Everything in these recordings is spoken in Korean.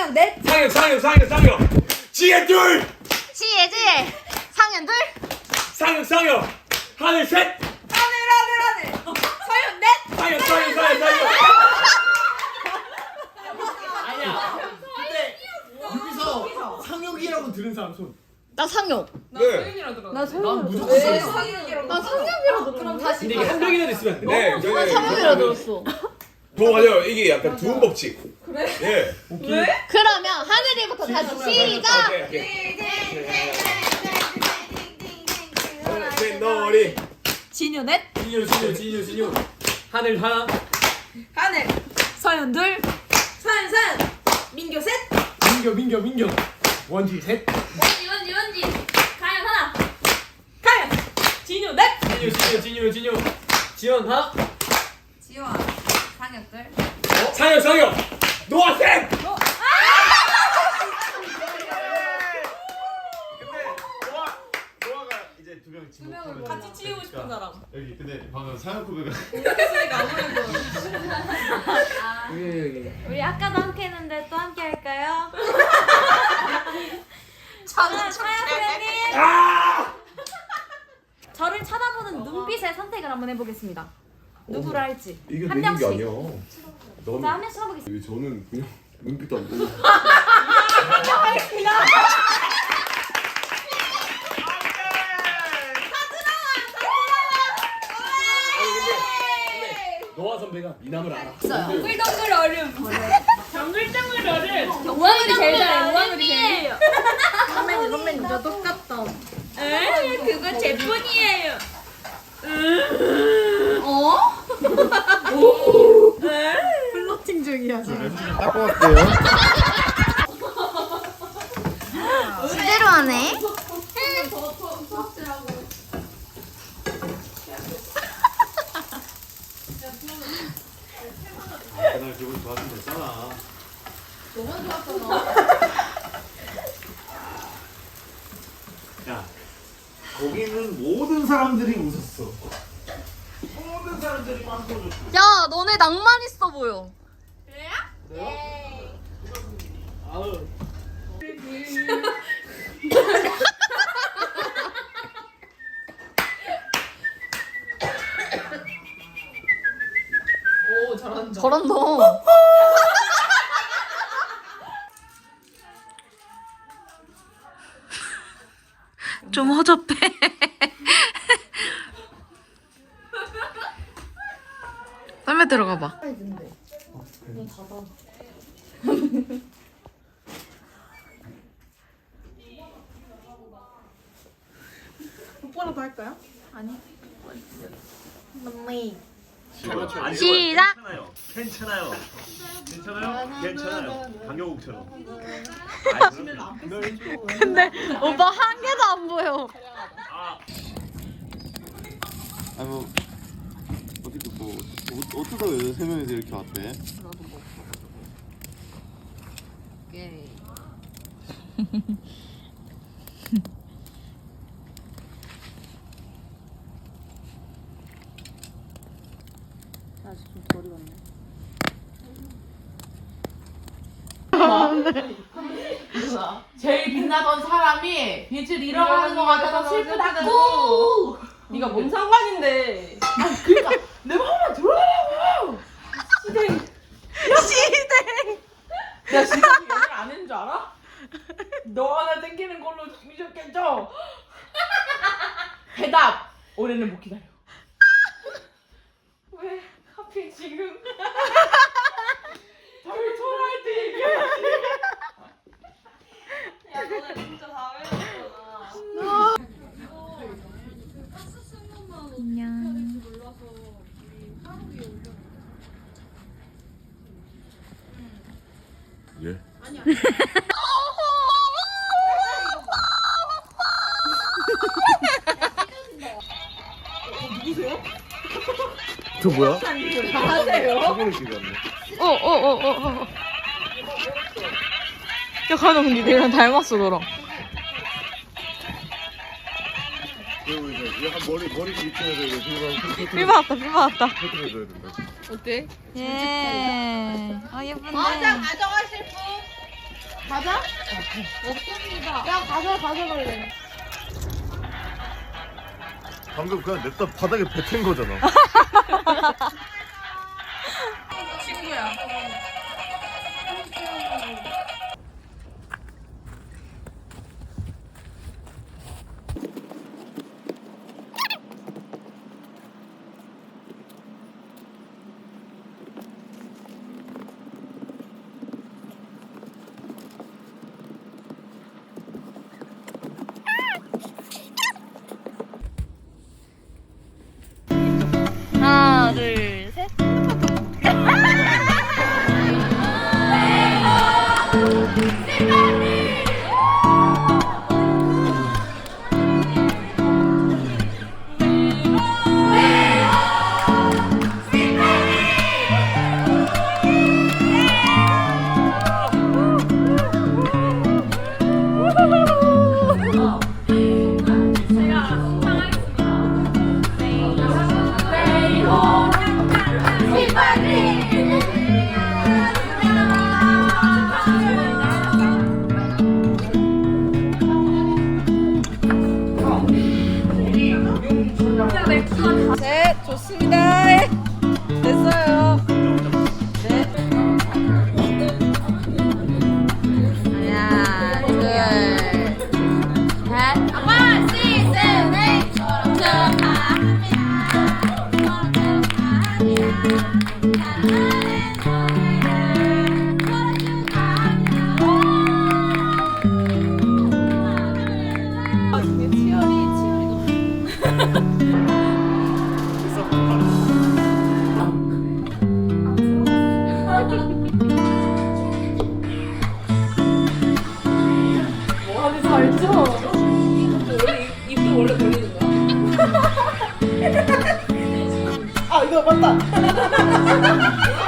상현 넷. 상혁 상혁 상혁 상혁 지혜 둘. 지혜지 상현 둘. 상혁 상혁 하늘 셋. 하늘 하늘 하늘. 상현 넷. 상혁 상혁 상혁 상혁 아니야. 근데 상혁이라고 들은 사람 손. 나 상현 네. 나난 무조건 왜 상혁. 상현이라고? 나 상현이라 들었어 그럼 다시. 근데 이게 한 명이라도 있으면 안 돼. 네, 나 상현이라 들었어 뭐 맞아요. 이게 약간 두음 법칙. 그래? 예. 왜? 그러면 하늘이부터 다시 시작 오케이, 오케이. 네, 놀이. 진유 넷. 진유 진유 진유 진유 하늘 하나 하늘. 서현 둘. 상현 셋. 민규 셋. 민겨 민겨 민겨. 원지 셋. 원지 원지 원지 가연 하나 가연. 진유 넷. 진유 진유 진유 진유 지원 하나 지원. 상현 둘. 상혁 상혁 노아 셋 근데 노아 노아가 이제 두명 명을 같이 치우고 싶은 사람. 여기 근데 방금 사연 고백을 혜수이가 아무래도. 여기 여기 우리 아까도 함께 했는데 또 함께 할까요? 저는 사연님 아! 저를 쳐다보는 눈빛의 선택을 한번 해보겠습니다. 누구를 할지. 이게 한 되는 게 명씩 아니야. 너는 자 한 명씩 쳐다보겠습니다. 저는 그냥 눈빛도 안 보고. 노아 선배가 미남을 알아. 동글동글 얼음. 정글정글 얼음 우왕이 제일 잘해 우왕이 제일 선배님 선배님 저 똑같다. 에? 그거 제 폰이에요. 플로팅 중이야 지금. 닦고 갈게요. 제대로 하네 그 날 기분 좋았으면 됐잖아. 야, 거기는 모든 사람들이 웃었어. 모든 사람들이 빵 터졌어. 야 너네 낭만 있어 보여 좀 허접해 썰매 들어가 봐 오빠라도 할까요? 아니. 시작 괜찮아요. 괜찮아요. 괜찮아요. 괜찮아요. 강경욱처럼. 근데 오빠 한 개도 안 보여 아 뭐. 어떻게 뭐 어, 어쩌다 세 명이서 이렇게 왔대? 제일 빛나던 사람이 빛을 잃어가는 것 같아서 슬프다고. 네가 뭔 상관인데? 그러니까 내 말만 들어달라고. 시댕. 시댕. 야 지금 연애를 안 했는 줄 알아? 너 하나 땡기는 걸로 미셨겠죠? 대답. 올해는 못 기다려. 왜 하필 지금? 저 뭐야? 하세요? 사고를 지렸네. 어어어어어 야 가령 니네랑 닮았어 너랑 그리고 이제 얘한 머리 머리 밑에서 이거 들고 삐 받았다 삐 받았다 해줘야 된다. 어때? 예아 예쁘네 가져가실 분? 과자? 없습니다. 야, 과자 가져갈래. 방금 그냥 냅다 바닥에 뱉은 거잖아. 친구야. ¡Sí, 幸运大頑張った。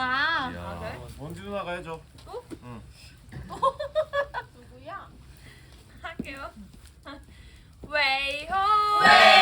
아, 아 그래? 원지 누나가 해줘. 또? 응. 누구야? 할게요. 웨이호. 웨이.